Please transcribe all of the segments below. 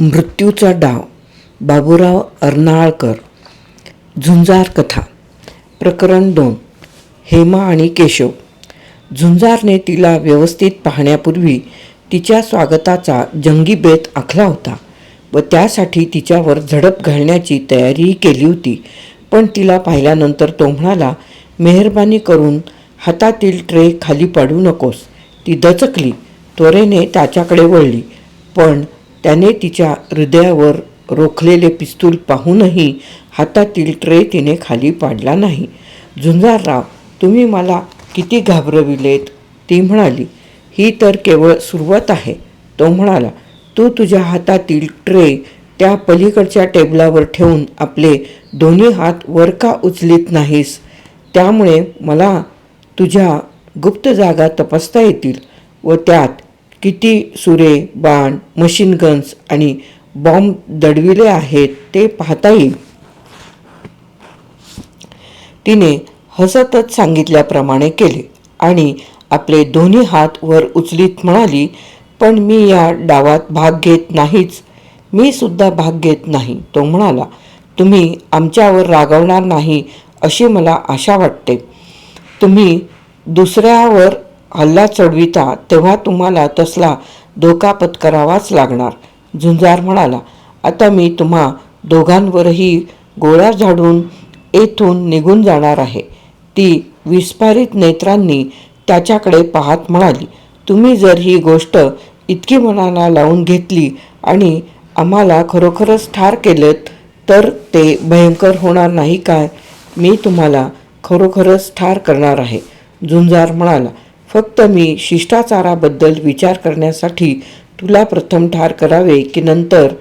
मृत्यूचा डाव. बाबूराव अर्नाळकर. झुंजार कथा. प्रकरण दोन. हेमा आणि केशव. झुंजारने तिला व्यवस्थित पाहण्यापूर्वी तिच्या स्वागताचा जंगी बेत आखला होता व त्यासाठी तिच्यावर झडप घालण्याची तयारीही केली होती. पण तिला पाहिल्यानंतर तो म्हणाला मेहरबानी करून हातातील ट्रे खाली पाडू नकोस. ती दचकली. त्वरेने त्याच्याकडे वळली. पण त्याने तिच्या हृदयावर रोखलेले पिस्तूल पाहूनही हातातील ट्रे तिने खाली पाडला नाही. झुंजारराव तुम्ही मला किती घाबरविलेत? ती म्हणाली. ही तर केवळ सुरुवात आहे तो म्हणाला. तू तुझ्या हातातील ट्रे त्या पलीकडच्या टेबलावर ठेवून आपले दोन्ही हात वर का उचलीत नाहीस? त्यामुळे मला तुझ्या गुप्त जागा तपासता येतील व त्यात किती सुरे बाण मशीन गन्स आणि बॉम्ब दडविले आहेत ते पाहता येईल. तिने हसतच सांगितल्याप्रमाणे केले आणि आपले दोन्ही हात वर उचलीत म्हणाली पण मी या डावात भाग घेत नाहीच. मी सुद्धा भाग घेत नाही. तो म्हणाला तुम्ही आमच्यावर रागवणार नाही अशी मला आशा वाटते. तुम्ही दुसऱ्यावर हल्ला चढविता तेव्हा तुम्हाला तसला धोका पत्करावाच लागणार. झुंजार म्हणाला आता मी तुम्हा दोघांवरही गोळ्या झाडून येथून निघून जाणार आहे. ती विस्फारित नेत्रांनी त्याच्याकडे पाहत म्हणाली तुम्ही जर ही गोष्ट इतकी मनाला लावून घेतली आणि आम्हाला खरोखरच ठार केलं तर ते भयंकर होणार नाही काय? मी तुम्हाला खरोखरच ठार करणार आहे. झुंजार म्हणाला फक्त मी शिष्टाचाराबद्दल विचार करण्यासाठी तुला प्रथम ठार करावे की नंतर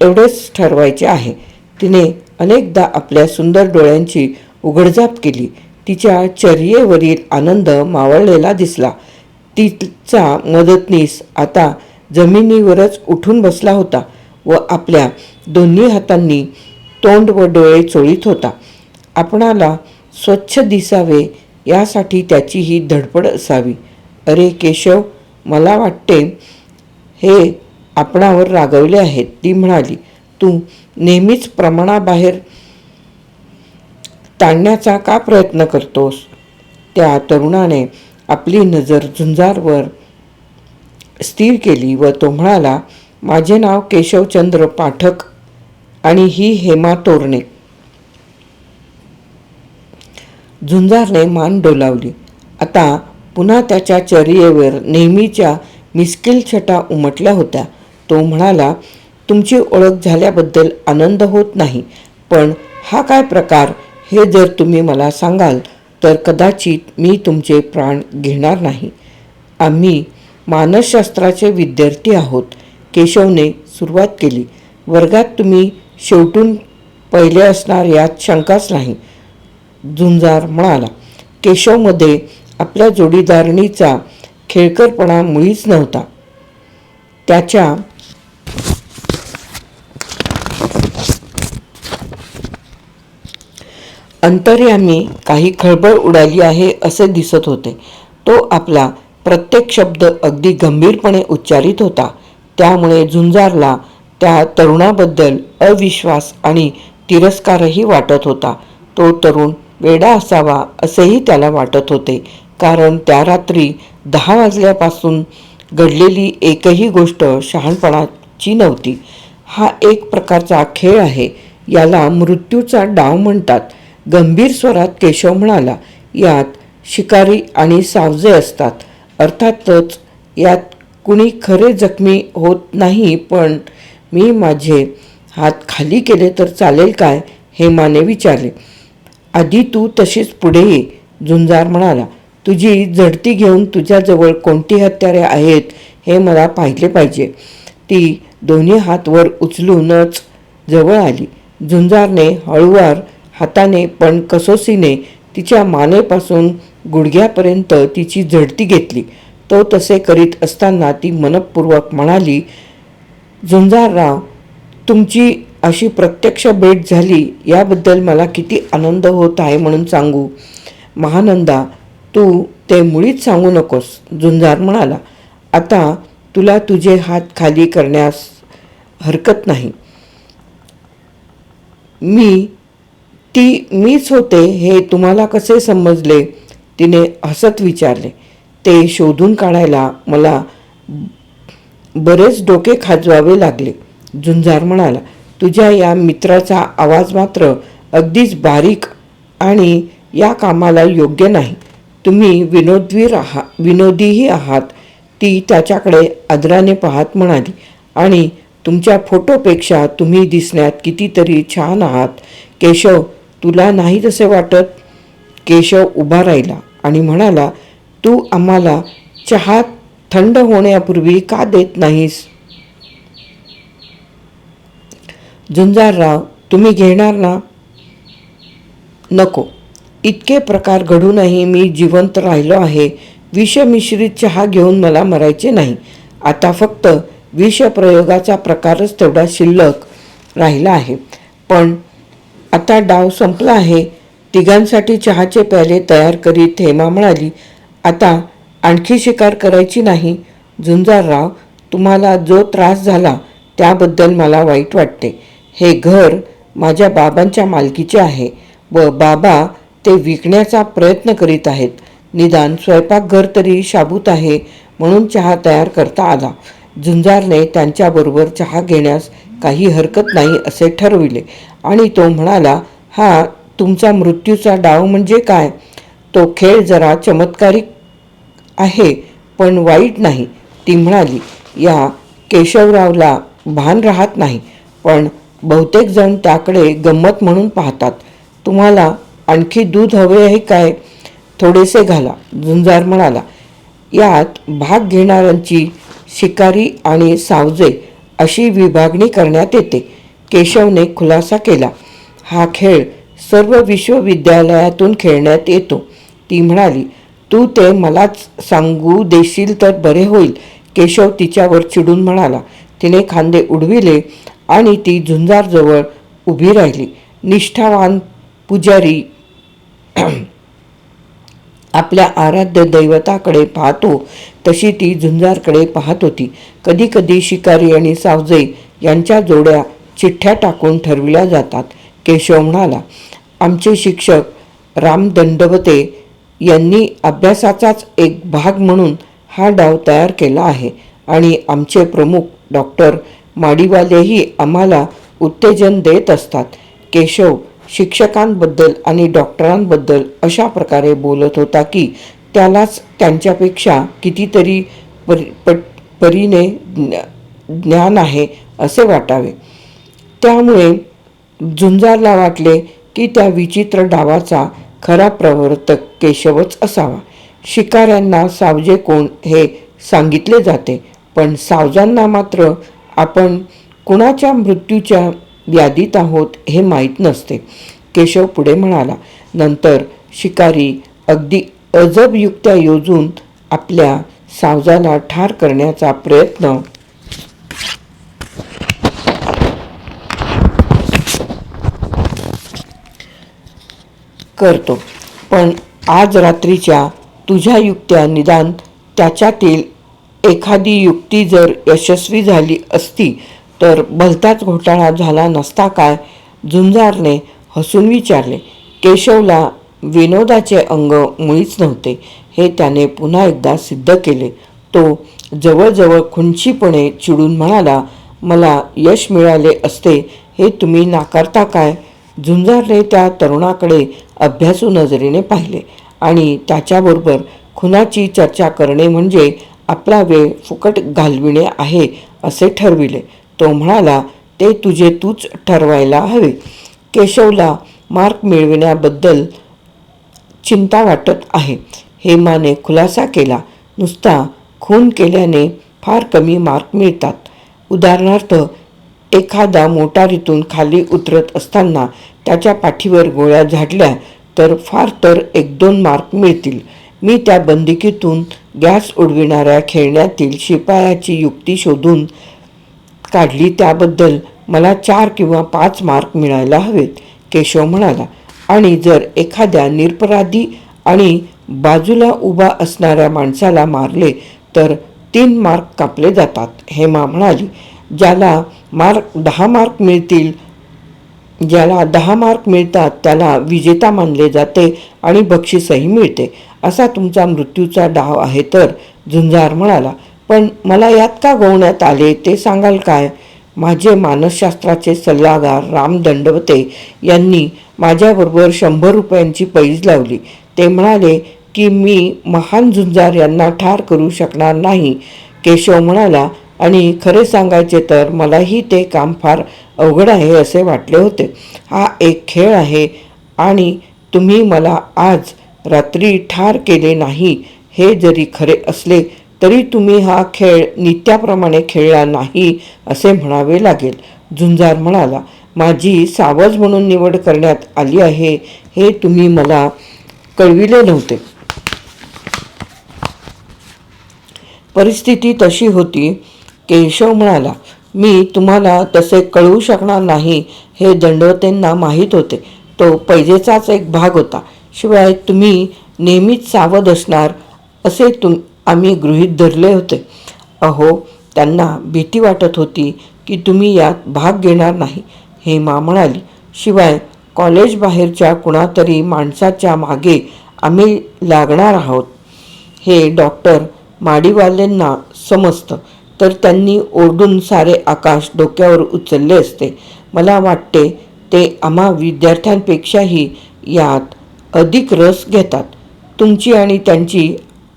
एवढेच ठरवायचे आहे. तिने अनेकदा आपल्या सुंदर डोळ्यांची उघडझाप केली. तिच्या चर्येवरील आनंद मावळलेला दिसला. तिचा मदतनीस आता जमिनीवरच उठून बसला होता व आपल्या दोन्ही हातांनी तोंड व डोळे चोळीत होता. आपणाला स्वच्छ दिसावे यासाठी त्याची ही धडपड असावी. अरे केशव मला वाटते हे आपणावर रागवले आहेत. ती म्हणाली तू नेहमीच प्रमाणाबाहेर ताणण्याचा का प्रयत्न करतोस त्या तरुणाने आपली नजर झुंजारवर स्थिर केली व तो म्हणाला माझे नाव केशवचंद्र पाठक आणि ही हेमा तोरणे. झुंजारने मान डोलावली. आता पुन्हा त्याच्या चर्येवर नेहमीच्या मिस्किल छटा उमटल्या होत्या. तो म्हणाला तुमची ओळख झाल्याबद्दल आनंद होत नाही पण हा काय प्रकार हे जर तुम्ही मला सांगाल तर कदाचित मी तुमचे प्राण घेणार नाही. आम्ही मानसशास्त्राचे विद्यार्थी आहोत. केशवने सुरुवात केली. वर्गात तुम्ही शेवटून पहिले असणार यात शंकाच नाही. झुंजार म्हणाला. केशवमध्ये आपल्या जोडीदारणीचा खेळकरपणा मुळीच नव्हता. त्याच्या अंतर्यामी काही खळबळ उडाली आहे असे दिसत होते. तो आपला प्रत्येक शब्द अगदी गंभीरपणे उच्चारित होता. त्यामुळे झुंजारला त्या तरुणाबद्दल अविश्वास आणि तिरस्कारही वाटत होता. तो तरुण वेडा असावा असेही त्याला वाटत होते. कारण त्या रात्री दहा वाजल्यापासून घडलेली एकही गोष्ट शहाणपणाची नव्हती. हा एक प्रकारचा खेळ आहे. याला मृत्यूचा डाव म्हणतात. गंभीर स्वरात केशव म्हणाला यात शिकारी आणि सावजे असतात. अर्थातच यात कुणी खरे जखमी होत नाही पण मी माझे हात खाली केले तर चालेल काय? हेमाने विचारले. आधी तू तशीच पुढे ये झुंजार म्हणाला. तुझी झडती घेऊन तुझ्याजवळ कोणती हत्यारे आहेत हे मला पाहिले पाहिजे. ती दोन्ही हात वर उचलूनच जवळ आली. झुंजारने हळूवार हाताने पण कसोसीने तिच्या मानेपासून गुडघ्यापर्यंत तिची झडती घेतली. तो तसे करीत असताना ती मनपूर्वक म्हणाली झुंजारराव तुमची अशी प्रत्यक्ष भेट झाली याबद्दल मला किती आनंद होत आहे म्हणून सांगू. महानंदा तू ते मुळीच सांगू नकोस झुंजार म्हणाला. आता तुला तुझे हात खाली करण्यास हरकत नाही. मी ती मीच होते हे तुम्हाला कसे समजले? तिने हसत विचारले. ते शोधून काढायला मला बरेच डोके खाजवावे लागले. झुंजार म्हणाला तुझ्या या मित्राचा आवाज मात्र अगदीच बारीक आणि या कामाला योग्य नाही. तुम्ही विनोदवीर आहा विनोदीही आहात. ती त्याच्याकडे आदराने पाहत म्हणाली आणि तुमच्या फोटोपेक्षा तुम्ही दिसण्यात कितीतरी छान आहात. केशव तुला नाही तसे वाटत? केशव उभा राहिला आणि म्हणाला तू आम्हाला चहा थंड होण्यापूर्वी का देत नाहीस? झुंजारराव तुम्ही घेणार ना? नको. इतके प्रकार घडूनही मी जिवंत राहिलो आहे. विषमिश्रित चहा घेऊन मला मरायचे नाही. आता फक्त विषप्रयोगाचा प्रकारच तेवढा शिल्लक राहिला आहे. पण आता डाव संपला आहे. तिघांसाठी चहाचे प्याले तयार करीत हेमा म्हणाली आता आणखी शिकार करायची नाही. झुंजारराव तुम्हाला जो त्रास झाला त्याबद्दल मला वाईट वाटते. हे घर माझ्या बाबांच्या मालकीचे आहे व बाबा ते विकण्याचा प्रयत्न करीत आहेत. निदान स्वयंपाकघर तरी शाबूत आहे म्हणून चहा तयार करता आला. झुंजारने त्यांच्याबरोबर चहा घेण्यास काही हरकत नाही असे ठरविले आणि तो म्हणाला हा तुमचा मृत्यूचा डाव म्हणजे काय? तो खेळ जरा चमत्कारिक आहे पण वाईट नाही ती म्हणाली. या केशवरावला भान राहत नाही पण बहुतेक जण त्याकडे गंमत म्हणून पाहतात. तुम्हाला आणखी दूध हवे आहे काय? थोडेसे घाला झुंजार म्हणाला. यात भाग घेणाऱ्यांची शिकारी आणि सावजे अशी विभागणी करण्यात येते. केशवने खुलासा केला. हा खेळ सर्व विश्वविद्यालयातून खेळण्यात येतो. ती म्हणाली तू ते मलाच सांगू देशील तर बरे होईल केशव तिच्यावर चिडून म्हणाला. तिने खांदे उडविले आणि ती झुंजारजवळ उभी राहिली. निष्ठावान पुजारी आपल्या आराध्य दैवताकडे पाहतो तशी ती झुंजारकडे पाहत होती. कधीकधी शिकारी आणि सावजे यांच्या जोड्या चिठ्ठ्या टाकून ठरविल्या जातात. केशव म्हणाला आमचे शिक्षक राम दंडवते यांनी अभ्यासाचाच एक भाग म्हणून हा डाव तयार केला आहे आणि आमचे प्रमुख डॉक्टर माडीवालेही आम्हाला उत्तेजन देत असतात. केशव शिक्षकांबद्दल आणि डॉक्टरांबद्दल अशा प्रकारे बोलत होता की त्यालाच त्यांच्यापेक्षा कितीतरी परी पट परीने ज्ञ- ज्ञान आहे असे वाटावे. त्यामुळे झुंजारला वाटले की त्या विचित्र डावाचा खरा प्रवर्तक केशवच असावा. शिकाऱ्यांना सावजे कोण हे सांगितले जाते पण सावजांना मात्र आपण कुणाच्या मृत्यूच्या यादीत आहोत हे माहीत नसते. केशव पुढे म्हणाला नंतर शिकारी अगदी अजब युक्त्या योजून आपल्या सावजाला ठार करण्याचा प्रयत्न करतो. पण आज रात्रीच्या तुझ्या युक्त्या निदान त्याच्यातील एखादी युक्ती जर यशस्वी झाली असती तर भलताच घोटाळा झाला नसता काय? झुंजारने हसून विचारले. केशवला विनोदाचे अंग मुळीच नव्हते. हे त्याने पुन्हा एकदा सिद्ध केले. तो जवळजवळ खुंचीपणे चिडून म्हणाला मला यश मिळाले असते हे तुम्ही नाकारता काय? झुंजारने त्या तरुणाकडे अभ्यासू नजरेने पाहिले आणि त्याच्याबरोबर खुनाची चर्चा करणे म्हणजे आपला वेळ फुकट घालविणे आहे असे ठरविले. तो म्हणाला ते तुझे तूच ठरवायला हवे. केशवला मार्क मिळविण्याबद्दल चिंता वाटत आहे. हेमाने खुलासा केला. नुसता खून केल्याने फार कमी मार्क मिळतात. उदाहरणार्थ एखादा मोटारीतून खाली उतरत असताना त्याच्या पाठीवर गोळ्या झाडल्या तर फार तर एक दोन मार्क मिळतील. मी त्या बंदिकीतून गॅस उडविणाऱ्या खेळण्यातील शिपायाची युक्ती शोधून काढली. त्याबद्दल मला चार किंवा पाच मार्क मिळायला हवेत केशव म्हणाला. आणि जर एखाद्या निरपराधी आणि बाजूला उभा असणाऱ्या माणसाला मारले तर तीन मार्क कापले जातात हेमा म्हणाली. ज्याला मार्क दहा मार्क मिळतील ज्याला दहा मार्क मिळतात त्याला विजेता मानले जाते आणि बक्षीसही मिळते. असा तुमचा मृत्यूचा डाव आहे तर झुंजार म्हणाला पण मला यात का गोवण्यात आले? ते सांगाल काय? माझे मानसशास्त्राचे सल्लागार राम दंडवते यांनी माझ्याबरोबर शंभर रुपयांची पैज लावली. ते म्हणाले की मी महान झुंजार यांना ठार करू शकणार नाही. केशव म्हणाला आणि खरे सांगायचे तर मलाही ते काम फार अवघड आहे असे वाटले होते. हा एक खेळ आहे आणि तुम्ही मला आज रात्री ठार केले नाही. हे जरी खरे असले तरी तुम्ही हा खेळ नित्याप्रमाणे खेळला नाही असे म्हणावे लागेल. झुंजार म्हणाला माझी सावज म्हणून निवड करण्यात आली आहे. हे तुम्ही मला कळविले नव्हते. परिस्थिती तशी होती. केशव म्हणाला मी तुम्हाला तसे कळवू शकणार नाही. हे दंडवतेंना माहीत होते. तो पैजेचाच एक भाग होता. शिवाय तुम्ही नेहमीच सावध असणार असे तुम आम्ही गृहीत धरले होते. अहो त्यांना भीती वाटत होती की तुम्ही यात भाग घेणार नाही हेमा म्हणाली. शिवाय कॉलेज बाहेरच्या कुणातरी माणसाच्या मागे आम्ही लागणार आहोत. हे डॉक्टर माडीवाल्यांना समजतं तर त्यांनी ओरडून सारे आकाश डोक्यावर उचलले असते. मला वाटते ते आम्हा विद्यार्थ्यांपेक्षाही यात अधिक रस घेतात. तुमची आणि त्यांची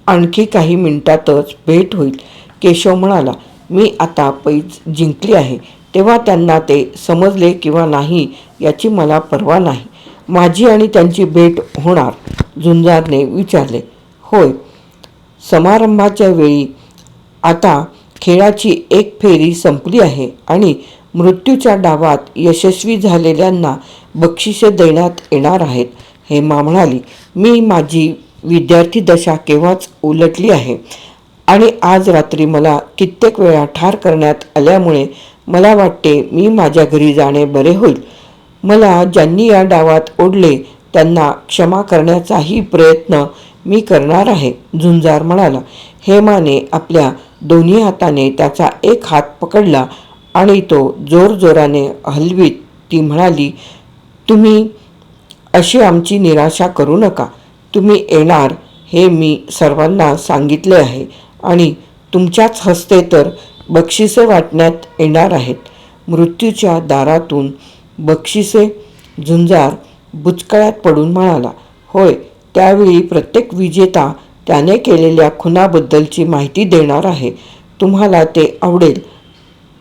आणखी काही मिनिटातच भेट होईल. केशव म्हणाला मी आता पैज जिंकली आहे. तेव्हा त्यांना ते समजले किंवा नाही याची मला पर्वा नाही. माझी आणि त्यांची भेट होणार. झुंजारने विचारले होय. समारंभाच्या वेळी आता खेळाची एक फेरी संपली आहे आणि मृत्यूच्या डावात यशस्वी झालेल्यांना बक्षिसे देण्यात येणार आहेत. हेमा म्हणाली मी माझी विद्यार्थी दशा केव्हाच उलटली आहे? आणि आज रात्री मला कित्येक वेळा ठार करण्यात आल्यामुळे मला वाटते मी माझ्या घरी जाणे बरे होईल. मला ज्यांनी या डावात ओढले त्यांना क्षमा करण्याचाही प्रयत्न मी करणार आहे झुंजार म्हणाला. हेमाने आपल्या दोन्ही हाताने त्याचा एक हात पकडला आणि तो जोरजोराने हलवीत. ती म्हणाली तुम्ही अशी आमची निराशा करू नका. तुम्ही येणार हे मी सर्वांना सांगितले आहे आणि तुमच्याच हस्ते तर बक्षिसे वाटण्यात येणार आहेत. मृत्यूच्या दारातून बक्षिसे झुंजार बुचकळ्यात पडून म्हणाला होय त्यावेळी प्रत्येक विजेता त्याने केलेल्या खुनाबद्दलची माहिती देणार आहे. तुम्हाला ते आवडेल.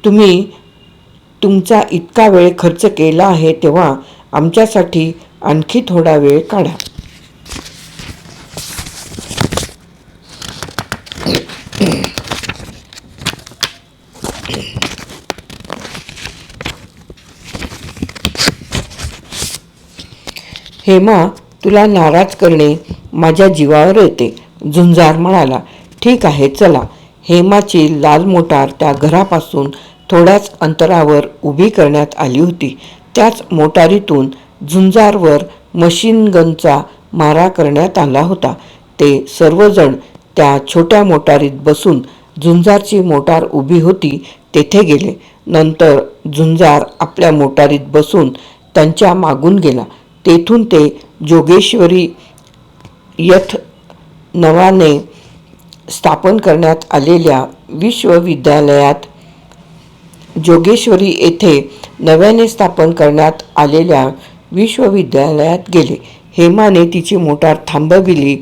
तुम्ही तुमचा इतका वेळ खर्च केला आहे तेव्हा आमच्यासाठी आणखी थोडा वेळ काढा. हेमा तुला नाराज करणे माझ्या जीवावर येते झुंजार म्हणाला. ठीक आहे चला. हेमाची लाल मोटार त्या घरापासून थोड्याच अंतरावर उभी करण्यात आली होती. त्याच मोटारीतून झुंजारवर मशीन गनचा मारा करण्यात आला होता. ते सर्वजण त्या छोट्या मोटारीत बसून झुंजारची मोटार उभी होती तेथे गेले. नंतर झुंजार आपल्या मोटारीत बसून त्यांच्या मागून गेला. तेथून ते जोगेश्वरी यथ नवाने स्थापन करण्यात आलेल्या विश्वविद्यालयात जोगेश्वरी येथे नव्याने स्थापन करण्यात आलेल्या विश्वविद्यालयात गेले. हेमाने तिची मोटार थांबविली.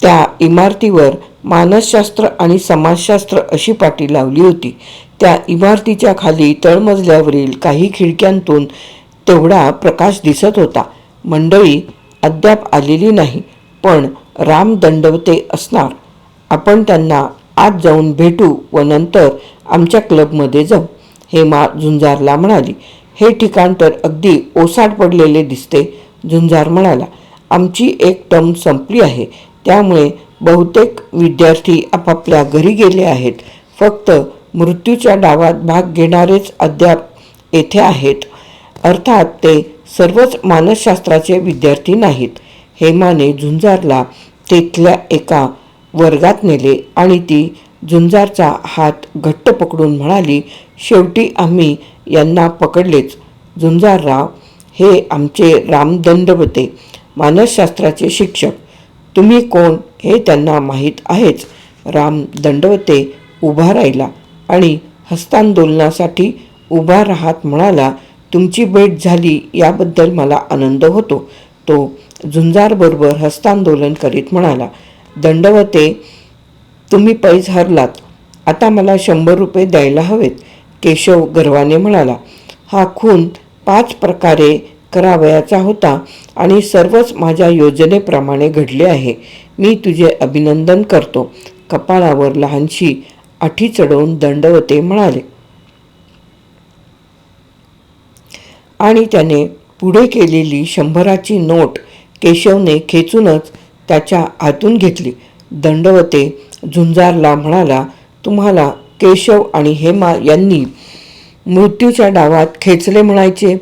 त्या इमारतीवर मानसशास्त्र आणि समाजशास्त्र अशी पाटी लावली होती. त्या इमारतीच्या खाली तळमजल्यावरील काही खिडक्यांतून तेवढा प्रकाश दिसत होता. मंडळी अद्याप आलेली नाही पण राम दंडवते असणार. आपण त्यांना आत जाऊन भेटू व नंतर आमच्या क्लबमध्ये जाऊ. हेमा झुंजारला म्हणाली. हे ठिकाण तर अगदी ओसाड पडलेले दिसते झुंजार म्हणाला. आमची एक टर्म संपली आहे. त्यामुळे बहुतेक विद्यार्थी आपापल्या घरी गेले आहेत. फक्त मृत्यूच्या डावात भाग घेणारेच अद्याप येथे आहेत. अर्थात ते सर्वच मानसशास्त्राचे विद्यार्थी नाहीत. हेमाने झुंजारला तेथल्या एका वर्गात नेले आणि ती झुंजारचा हात घट्ट पकडून म्हणाली शेवटी आम्ही यांना पकडलेच. झुंजारराव हे आमचे रामदंडवते मानसशास्त्राचे शिक्षक. तुम्ही कोण हे त्यांना माहीत आहेच. राम दंडवते उभा राहिला आणि हस्तांदोलनासाठी उभा राहत म्हणाला तुमची भेट झाली याबद्दल मला आनंद होतो. तो झुंजारबरोबर हस्तांदोलन करीत म्हणाला दंडवते तुम्ही पैज हरलात. आता मला शंभर रुपये द्यायला हवेत केशव गर्वाने म्हणाला. हा खून पाच प्रकारे करावयाचा होता आणि सर्वच माझ्या योजनेप्रमाणे घडले आहे. मी तुझे अभिनंदन करतो. कपाळावर लहानशी आठी चढवून दंडवते म्हणाले. आणि त्याने पुढे केलेली शंभराची नोट केशवने खेचूनच त्याच्या आतून घेतली. दंडवते झुंजारला म्हणाला तुम्हाला केशव आणि हेमा यांनी मृत्यूच्या डावात खेचले म्हणायचे?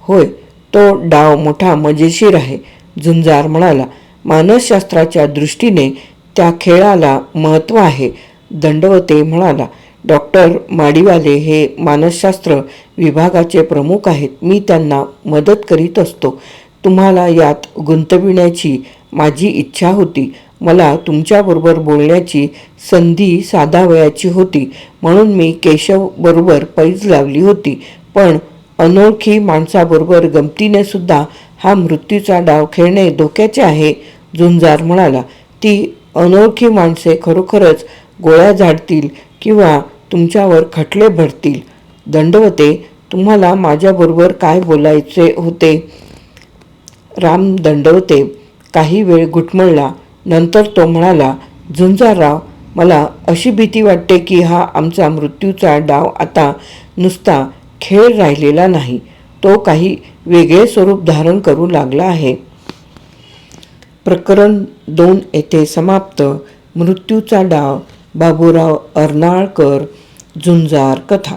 होय तो डाव मोठा मजेशीर आहे झुंजार म्हणाला. मानसशास्त्राच्या दृष्टीने त्या खेळाला महत्त्व आहे दंडवते म्हणाला. डॉक्टर माडीवाले हे मानसशास्त्र विभागाचे प्रमुख आहेत. मी त्यांना मदत करीत असतो. तुम्हाला यात गुंतविण्याची माझी इच्छा होती. मला तुमच्याबरोबर बोलण्याची संधी साधावयाची होती. म्हणून मी केशवबरोबर पैज लावली होती. पण अनोळखी माणसाबरोबर गमतीने सुद्धा हा मृत्यूचा डाव खेळणे धोक्याचे आहे झुंजार म्हणाला. ती अनोळखी माणसे खरोखरच गोळ्या झाडतील किंवा तुमच्यावर खटले भरतील. दंडवते तुम्हाला माझ्याबरोबर काय बोलायचे होते? राम दंडवते. काही वेळ घुटमळला. नंतर तो म्हणाला झुंजारराव मला अशी भीती वाटते की हा आमचा मृत्यूचा डाव आता नुसता खेळ राहिलेला नाही. तो काही वेगळे स्वरूप धारण करू लागला आहे. प्रकरण दोन येथे समाप्त. मृत्यूचा डाव बाबूराव अर्नाळकर झुंजार कथा.